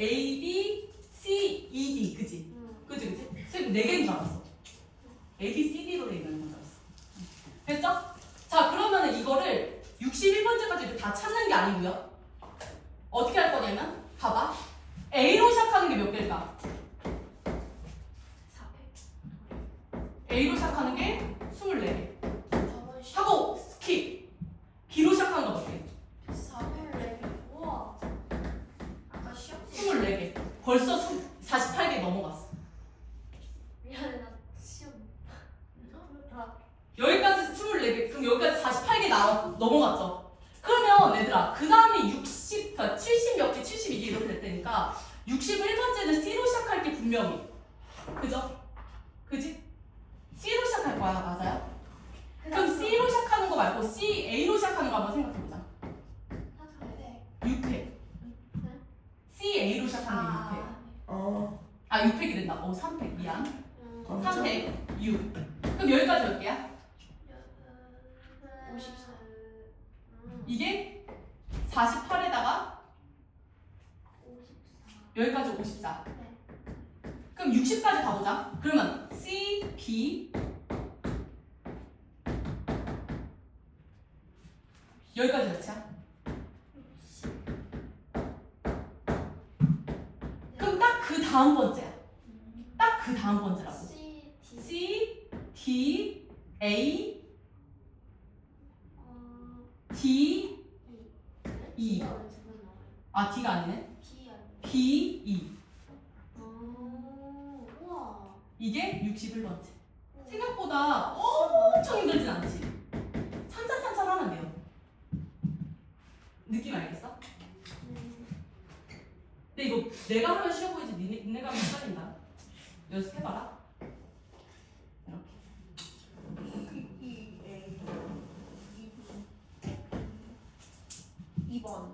A, B, C, E, D. 그지? 그지, 그지? 선생님 네 개인 줄 알았어. A, B, C, D로 돼 있는 줄 알았어. 됐죠? 자, 그러면은 이거를 61번째까지 다 찾는 게 아니고요. 어떻게 할 거냐면, 봐봐. A로 시작하는 게 몇 개일까? A로 시작하는 게 24개. 하고 스킵. B로 시작하는 거 몇 개? 24개. 벌써 48개 넘어갔어. 여기까지 24개. 그럼 여기까지 48개 나 넘어갔죠. 그러면 얘들아, 그 다음에 60, 그러니까 70 몇 개, 72개 이렇게 될 테니까 61번째는 C로 시작할 게 분명히. 그죠? 그지? C로 시작할 거야, 맞아요? 그럼 C로 시작하는 거 말고 C, A로 시작하는 거 한번 생각해보자. 6회. C, A로 시작하는 게 6회. 어. 아, 6획이 된다. 어, 3획. 미안. 3획, 6. 그럼 여기까지 몇 개야? 이게 48에다가 여기까지 54. 그럼 60까지 가보자. 그러면 C, B 여기까지 몇이야? 그럼 딱 그 다음 번째야. 딱그 다음 번째라고. C, D, A, D, E. 아 D가 아니네. B, E. 이게 61번째. 생각보다 엄청 힘들진 않지. 찬찬찬찬 하면 돼요. 느낌 알겠어? 근데 이거 내가 하면 쉬워 보이지 니네, 니네가 하면 헷갈린다. 연습해봐라. 이렇게. 2번.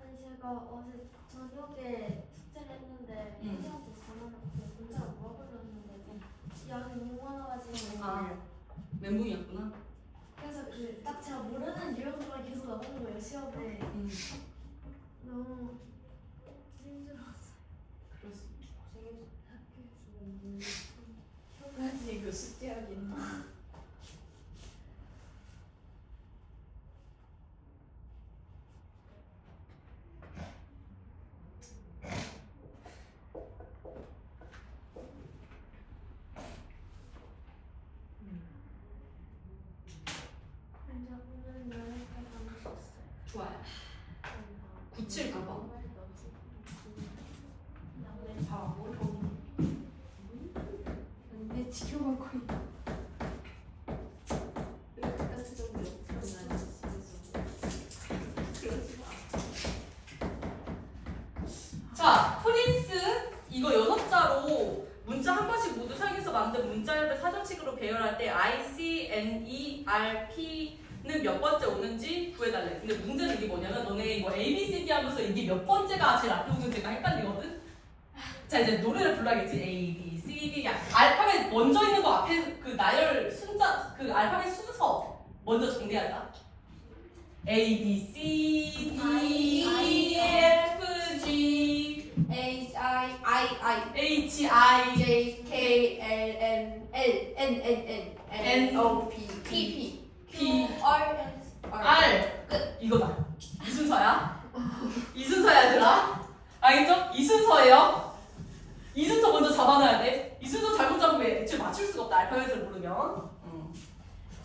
아니 제가 어제 저녁에 숙제를 했는데 응. 선생님한테 전화를 문자로 물어보려는데 양이 너무 많아가지고 아, 멘붕이었구나. 그래서 그 딱 제가 모르는 유형만 계속 나오는 거예요 시험에 음, 너무 힘들었어요 그럴 수 형까지 이거 여기까지 안 했었어요 좋아요. 979번. 다 만든 문자열을 사전식으로 배열할 때 I, C, N, E, R, P는 몇 번째 오는지 구해달래. 근데 문제는 이게 뭐냐면 너네 이거 A, B, C, D 하면서 이게 몇 번째가 제일 앞에 오는지가 헷갈리거든. 자 이제 노래를 불러야겠지. A, B, C, D. 야, 알파벳 먼저 있는 거 앞에 그 나열 순자 그 알파벳 순서 먼저 정리하자. A, B, C, D, F, G, H I H, I, J K L M L N N N N O P P P P, R S R. 끝. 이거다. 이 순서야. 이 순서야, 얘들아. 알겠죠? 이 순서예요. 이 순서 먼저 잡아놔야 돼. 이 순서 잘못 잡으면 애초에 맞출 수가 없다. 알파벳을 모르면. 음.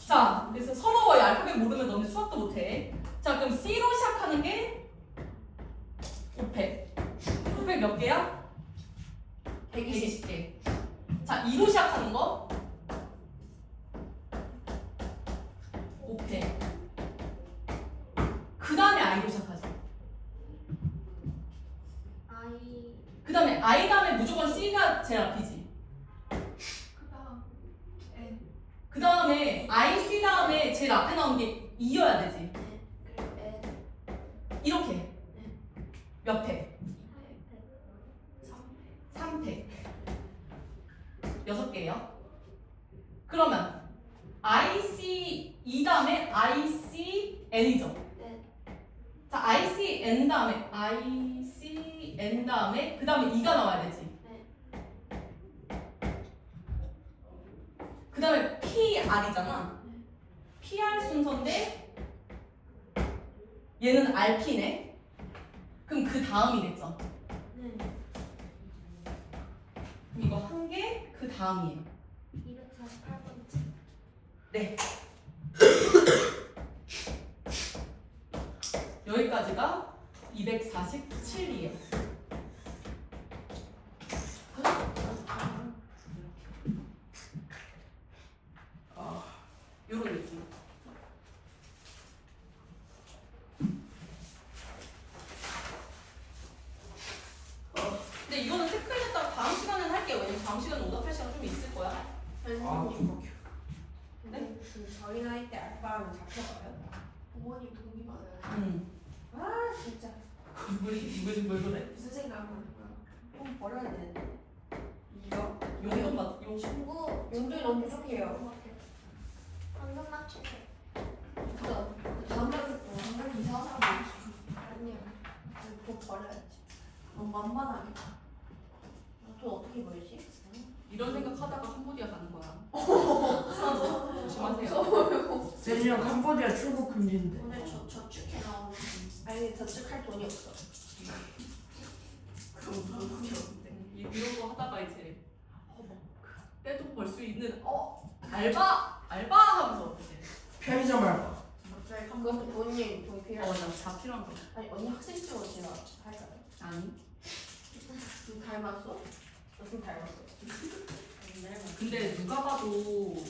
자, 그래서 서러워요. 알파벳 모르면 너네 수학도 못해. 자, 그럼 C로 몇 팩? 3 3팩. 여섯 개요. 그러면 I, C, E 다음에 I, C, N이죠. 네. 자, I, n 다음에 I C N 다음에 그 다음에 2가 나와야 되지. 그 다음에 P R이잖아. P R 순서인데 얘는 R P네. 그럼 그 다음이겠죠. 네. 그럼 이거 한 개, 그 다음이에요. 248번째. 네. 여기까지가 247이에요. 요런 느낌. 어, 근데 이거는 체크해놨다가 다음 시간에 할게요. 왜냐면 다음 시간에 오답할 시간 좀 있을 거야. 선생님. 네? 그 저희 나이 때 알바하면 잡혀가요? 부모님 돈이 많아요. 응. 아 진짜 뭘, 뭘, 뭘 그래? 무슨 생각으로 돈 벌어야 되는데 이거 용돈 받, 용, 중고 용돈이 너무 부족해요 방금 맞추고. 그래서 다음날 다음날 이상한 사람 아니요. 돈 벌어야지 너무 만만하게 돈 어떻게 벌지? 이런 생각하다가 캄보디아 가는 거야. 조심하세요. 내년 캄보디아 출국 금지인데. 오늘 저 저축해 나오는 아니 저축할 돈이 없어 이- 이런 거 하다가 이제 떼돈 벌수 있는 어 알바 알바 하면서 이제 편의점 알바. 갑자기 그것도 돈이 돈이 필요해 어나다 필요한 거 아니 언니 학생증으로 제가 할까요? 아니. 좀 닮았어? 너좀 닮았어 근데 누가 봐도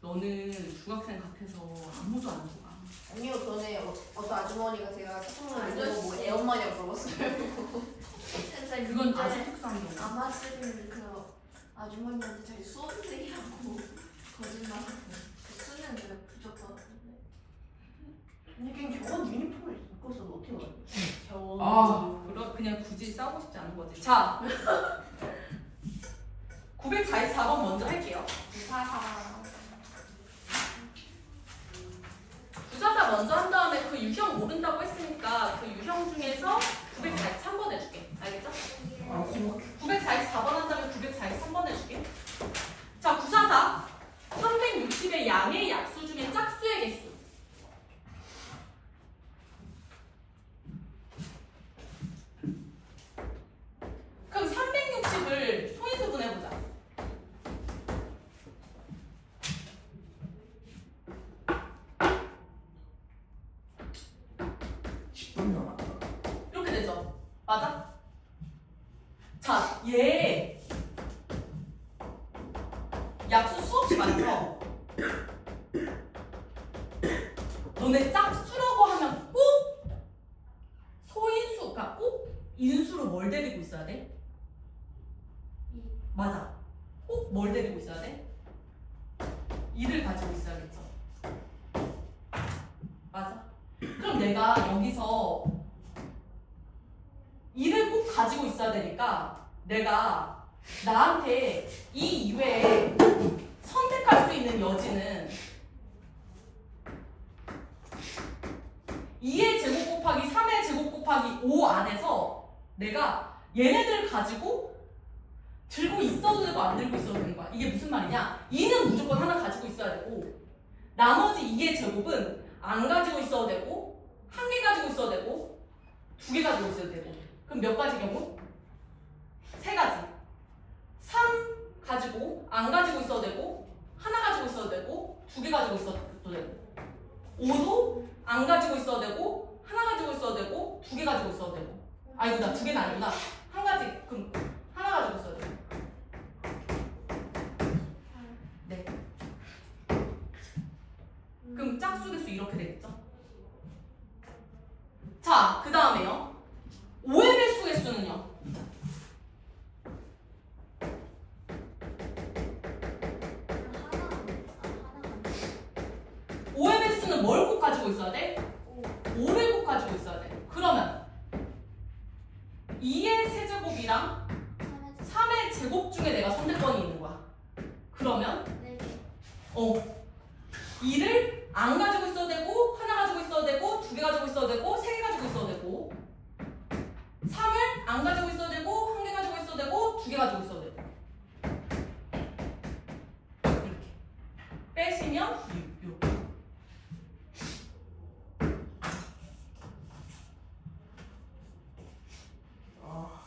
너는 중학생 같아서 아무도 안 좋아. 아니요 전에 어, 어떤 아주머니가 제가 책상을 아저씨. 보고 뭐 애엄마냐고 물어봤어요. 그건 아주 경우. 아마스는 그 아주머니한테 저희 수험생이라고 거짓말하고 그 수능 내가 부족하거든요. 근데 그냥 병원 유니폼을 입고 있어도 어떻게 알아? 겨우 아. 그러 그냥 굳이 싸우고 싶지 않은 거지. 자. 944번 먼저 할게요. 부사사. 부사사 먼저 한 다음에 그 유형 모른다고 했으니까 그 유형 중에서 943번 해줄게. 알겠죠? 아, 고맙게. 944번 한 다음에 943번 해줄게. 자, 구사사. 360의 양의 약 이렇게 되죠? 맞아? 자, 얘 약수 수없이 많죠? 너네 짝수라고 하면 꼭 소인수, 그러니까 꼭 인수로 뭘 데리고 있어야 돼? 맞아. 꼭 뭘 데리고 있어야 돼? 일을 가지고 있어야겠죠. 맞아. 내가 여기서 이를 꼭 가지고 있어야 되니까 내가 나한테 이 이외에 선택할 수 있는 여지는 2의 제곱 곱하기 3의 제곱 곱하기 5 안에서 내가 얘네들을 가지고 들고 있어도 되고 안 들고 있어도 되는 거야. 이게 무슨 말이냐? 2는 무조건 하나 가지고 있어야 되고 나머지 2의 제곱은 안 가지고 있어도 되고 한 개 가지고 있어도 되고 두 개 가지고 있어도 되고. 그럼 몇 가지 경우? 세 가지. 3 가지고 안 가지고 있어도 되고 하나 가지고 있어도 되고 두 개 가지고 있어도 되고. 5도 안 가지고 있어도 되고 하나 가지고 있어도 되고 두 개 가지고 있어도 되고. 아니구나 두 개는 아니구나. 한 가지. 그럼 하나 가지고 있어도 되고 네 그럼 짝수 개수 이렇게 되겠죠? 자, 그 다음에요. 안 가지고 있어도 되고 한 개 가지고 있어도 되고 두 개 가지고 있어도 되고 이렇게 빼시면 6 이렇게 아.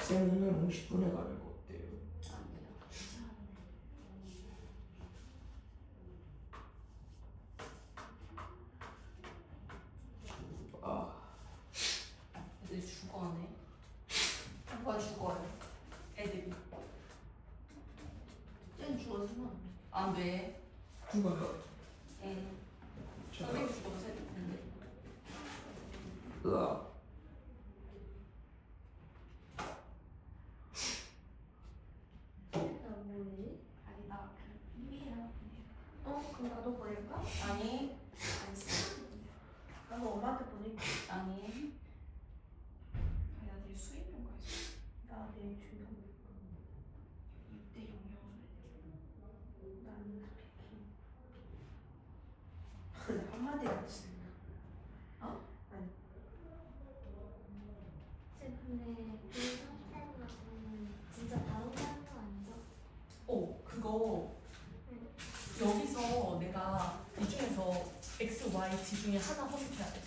쌤 오늘 50분에 가는 거 어때요? 아, 죽어하네 누가 죽어요? 애들이 쟤는 죽었으면 안돼 죽어요. 응 제가 선생님 죽어도 생각했는데 으아. 나 뭐지? 아니 나 이메일 어? 그럼 나도 보낼까? 아니 안 써. 나도 엄마한테 보낼게 아니 아니 나 내일 수입평가 있어. 나 내일 준비 6대 0이어서. 나는 스피킹 한마디 하지 쌤 근데 그 상태는 진짜 바로 하는 거 아니죠? 오 그거 여기서 내가 이 중에서 X, Y, Z 중에 하나 선택해야 돼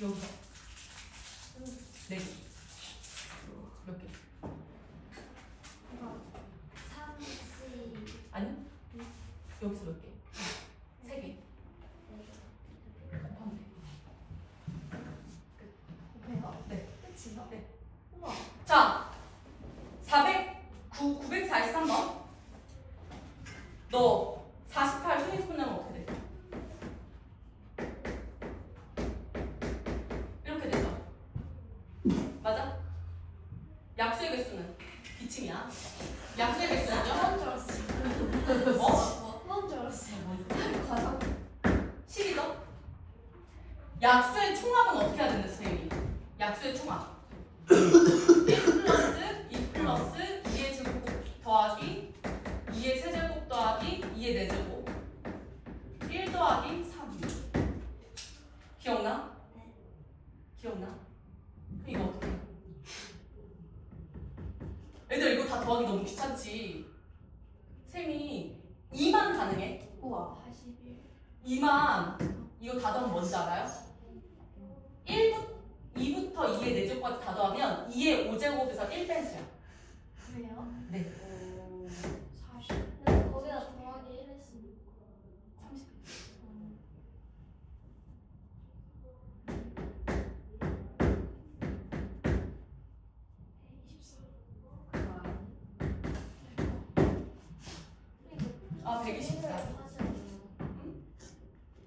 여기서 네 개. 몇 개? 이거 3시 아니? 여기서 몇 개? 세 개. 곱하면 돼. 오케이가? 네. 끝이야? 네. 우와 자, 400, 9, 943번. 너 48 수익 분하면 어떻게 돼? 이렇게 되죠? 맞아? 약수의 개수는 기침이야. 약수의 개수는요? 그런 줄 알았어. 어? 그런 줄 알았어. 과정 10이죠? 약수의 총합은 어떻게 해야 되는데, 선생님이? 약수의 총합. 1 플러스 2 플러스 2의 제곱 더하기 2의 세제곱 더하기 2의 네제곱 1 더하기 3 기억나? 기억나? 이거 어떻게 해? 애들 이거 다 더하기 너무 귀찮지? 쌤이 2만 가능해? 우와 41. 2만 이거 다 더하면 뭔지 알아요? 1부, 2부터 2의 4제곱까지 다 더하면 2의 5제곱에서 1 빼세요 그래요? 124.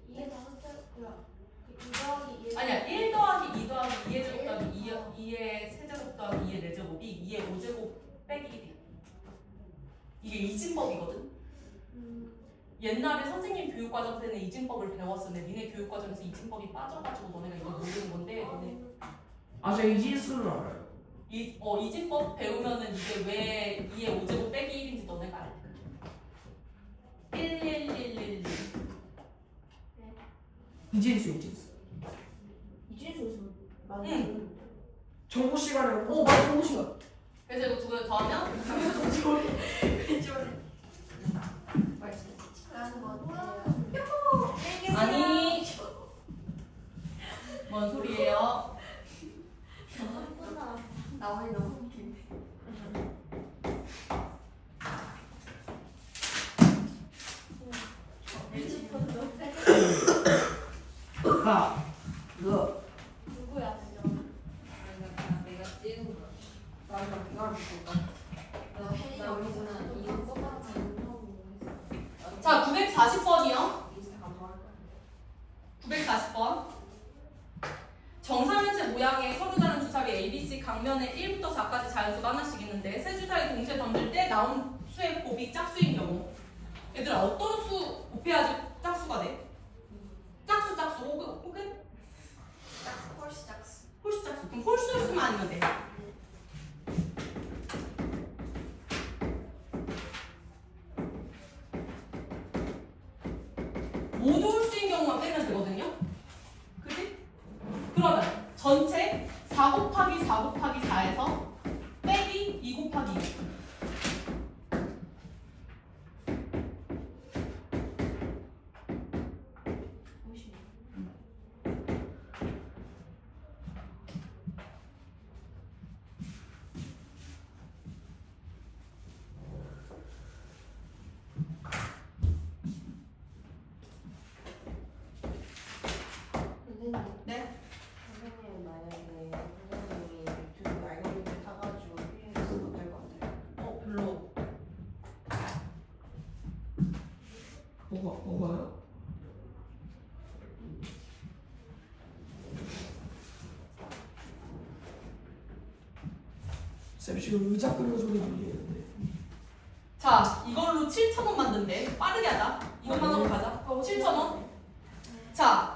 이게 다섯 째고요. 이 더하기 1. 아니야 1 더하기 2 더하기 2의 제곱 더하기 2의, 2의 세제곱 더하기 2의 4제곱이 2의 5제곱 빼기 1이야 이게 이진법이거든 음, 옛날에 선생님 교육과정 때는 이진법을 배웠었는데 니네 교육과정에서 이진법이 빠져가지고 너네가 이거 모르는 건데 너네 아, 저 이진수는 알아요. 이, 어, 이진법 배우면은 이게 왜 2의 5제곱 빼기 1인지 너네가 알아 1 1 1 1 1 이진수, 이진수. 이진수에서 많이 응. 정보 시간에 오 맞아 정보 시간 그래서 이거 두 개 더하면 맛있어 라는 거 같아요. 아니 뭔 소리예요? 한분 나왔어. 나와이 너무 웃긴데 가, 그, 누구야, 그죠? 내가 찍은 거야 나랑 이거랑 볼까? 나 혜린이 어리구나 이거 뽑아서 자 940번이요 인스타 감사할 거야 940번 정사면체 모양의 서로 다른 주사위 ABC 강면에 1부터 4까지 자연수가 하나씩 있는데 세 주사위 동시에 던질 때 나온 수의 곱이 짝수인 경우 얘들아 어떤 수 곱해야지 짝수가 돼? 짝수 짝수 혹은, 혹은 짝수 홀수 짝수. 홀수 짝수. 그럼 홀수 홀수만 아니면 돼 되거든요. 그지? 그러면 전체 4 곱하기 4 곱하기 4에서 빼기 2 곱하기 2. 선생님. 네. 선생님 만약에 선생님이 유튜브 알고리즘 타가지고 피해서 못할 것 같아요. 어, 별로. 뭐가 뭐가요? 쌤 지금 의자 끄는 소리 들리는데 자, 이걸로 7,000원 만든대. 빠르게 하자. 이것만 하고 가자. 7,000원. 자,